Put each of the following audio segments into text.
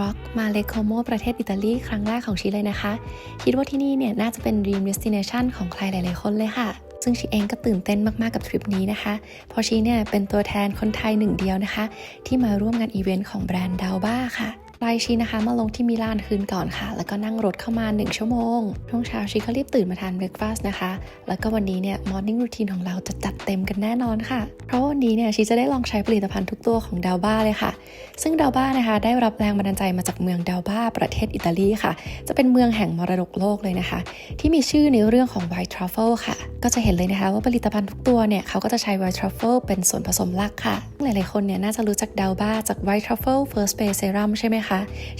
ร็อกมาเลโคโมประเทศอิตาลีครั้งแรกของชีเลยนะคะ คิดว่าที่นี่เนี่ยน่าจะเป็น Dream Destination ของใครหลาย ๆ คนเลยค่ะ ซึ่งชีเองก็ตื่นเต้นมาก ๆ กับทริปนี้นะคะ เพราะชีเนี่ยเป็นตัวแทนคนไทยหนึ่งเดียวนะคะ ที่มาร่วมงานอีเวนต์ของแบรนด์ดาวบ้าค่ะ ไฟล์ชีนะคะ มาลงที่มิลานคืนก่อนค่ะ แล้วก็นั่งรถเข้ามา 1 ชั่วโมง ช่วงเช้าชีก็รีบตื่นมาทานเบรคฟาสต์นะคะ แล้วก็วันนี้เนี่ยมอร์นิ่งรูทีนของเราจะจัดเต็มกันแน่นอนค่ะ เพราะวันนี้เนี่ยชีจะได้ลองใช้ผลิตภัณฑ์ทุกตัวของดาวบ้าเลยค่ะ ซึ่งดาวบ้านะคะ ได้รับแรงบันดาลใจมาจากเมืองดาวบ้าประเทศอิตาลีค่ะ จะเป็นเมืองแห่งมรดกโลกเลยนะคะ ที่มีชื่อในเรื่องของ white truffle ค่ะ ก็จะเห็นเลยนะคะว่าผลิตภัณฑ์ทุกตัวเนี่ยเขาก็จะใช้ white truffle เป็นส่วนผสมหลักค่ะ หลายๆคนเนี่ยน่าจะรู้จักดาวบ้าจาก white truffle first base serum ใช่ไหมคะ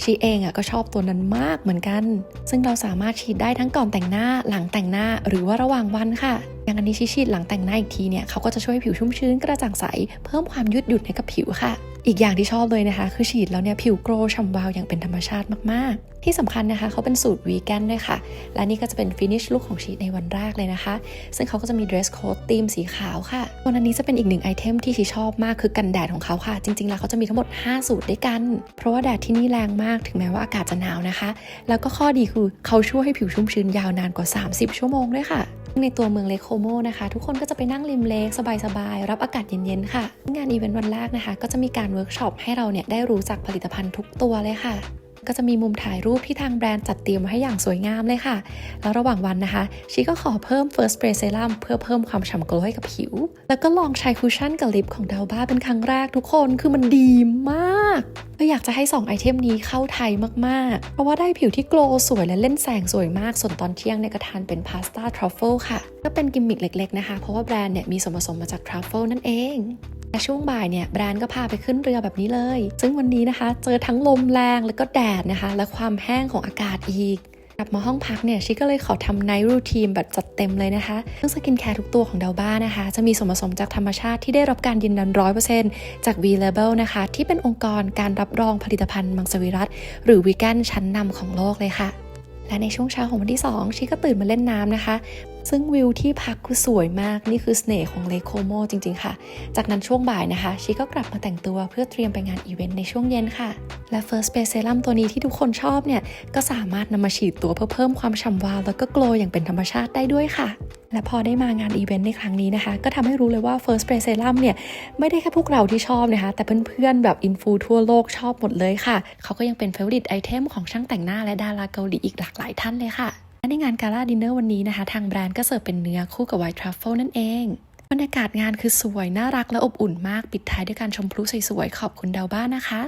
ชีเองอะก็ชอบตัวนั้นมากเหมือนกัน ซึ่งเราสามารถฉีดได้ทั้งก่อนแต่งหน้าหลังแต่งหน้าหรือว่าระหว่างวันค่ะ อย่างอันนี้ชีฉีดหลังแต่งหน้าอีกทีเนี่ยเขาก็จะช่วยผิวชุ่มชื้นกระจ่างใส เพิ่มความยืดหยุ่นให้กับผิวค่ะอีกอย่างที่ชอบเลยนะคะ คือฉีดแล้วเนี่ยผิวโกลว์ฉ่ำวาวอย่างเป็นธรรมชาติมาก ๆ ที่สำคัญนะคะเขาเป็นสูตรวีแกนด้วยค่ะ และนี่ก็จะเป็นฟินิชลุคของชีในวันแรกเลยนะคะ ซึ่งเขาก็จะมี dress code ธีมสีขาวค่ะตัวนั้นนี้จะเป็นอีกหนึ่งไอเทมที่ชีชอบมากคือกันแดดของเขาค่ะ จริง ๆ แล้วเขาจะมีทั้งหมด 5 สูตรด้วยกัน เพราะว่าแดดที่นี่แรงมากถึงแม้ว่าอากาศจะหนาวนะคะ แล้วก็ข้อดีคือเขาช่วยให้ผิวชุ่มชื้นยาวนานกว่า 30 ชั่วโมงด้วยค่ะ ในตัวเมืองเลคโคโมนะคะทุกคนก็จะไปนั่งริมเลคสบายๆ รับอากาศเย็นๆ ค่ะ งานอีเวนต์วันแรกนะคะ ก็จะมีการเวิร์กช็อปให้เราเนี่ยได้รู้จักผลิตภัณฑ์ทุกตัวเลยค่ะ ก็จะมีมุมถ่ายรูปที่ทางแบรนด์จัดเตรียมไว้ให้อย่างสวยงามเลยค่ะ แล้วระหว่างวันนะคะ ชีก็ขอเพิ่ม First Spray Serum เพื่อเพิ่มความฉ่ำโกลว์ให้กับผิว แล้วก็ลองใช้คุชชั่นกับลิปของดาวบ้าเป็นครั้งแรกทุกคนคือมันดีมากก็อยากจะให้ 2 ไอเทมนี้เข้าไทยมาก ๆ เพราะว่าได้ผิวที่โกลสวยและเล่นแสงสวยมาก ส่วนตอนเที่ยงเนี่ยก็ทานเป็นพาสต้าทรัฟเฟิลค่ะ ก็เป็นกิมมิคเล็ก ๆ นะคะ เพราะว่าแบรนด์เนี่ยมีส่วนผสมมาจากทรัฟเฟิลนั่นเอง ช่วงบ่ายเนี่ยแบรนด์ก็พาไปขึ้นเรือแบบนี้เลย ซึ่งวันนี้นะคะ เจอทั้งลมแรงแล้วก็แดดนะคะ และความแห้งของอากาศอีกกลับมาห้องพักเนี่ยชิก็เลยขอทำไนท์รูทีนแบบจัดเต็มเลยนะคะซึ่งสกินแคร์ทุกตัวของดาวบ้านะคะ จะมีส่วนผสมจากธรรมชาติที่ได้รับการยืนยันร้อยเปอร์เซ็นต์จาก V Label นะคะ ที่เป็นองค์กรการรับรองผลิตภัณฑ์มังสวิรัตหรือวีแกนชั้นนำของโลกเลยค่ะและในช่วงเช้าของวันที่ 2 ชิก็ตื่นมาเล่นน้ำนะคะ ซึ่งวิวที่พักคือสวยมากนี่คือเสน่ห์ของเลโคโมจริงๆค่ะ จากนั้นช่วงบ่ายนะคะชิก็กลับมาแต่งตัวเพื่อเตรียมไปงานอีเวนต์ในช่วงเย็นค่ะ และ First Base Serum ตัวนี้ที่ทุกคนชอบเนี่ยก็สามารถนำมาฉีดตัวเพื่อเพิ่มความฉ่ำวาวแล้วก็โกลอย่างเป็นธรรมชาติได้ด้วยค่ะ และพอได้มางานอีเวนต์ในครั้งนี้นะคะ ก็ทำให้รู้เลยว่า First Spray Serum เนี่ยไม่ได้แค่พวกเราที่ชอบนะคะ แต่เพื่อนๆแบบอินฟูทั่วโลกชอบหมดเลยค่ะเขาก็ยังเป็นเฟเวอริตไอเทมของช่างแต่งหน้าและดาราเกาหลีอีกหลากหลายท่านเลยค่ะ ในงานการ่าดินเนอร์วันนี้นะคะ ทางแบรนด์ก็เสิร์ฟเป็นเนื้อคู่กับไวท์ทรัฟเฟิลนั่นเองบรรยากาศงานคือสวย น่ารักและอบอุ่นมาก ปิดท้ายด้วยการชมพลุสวยๆขอบคุณดาวบ้านนะคะ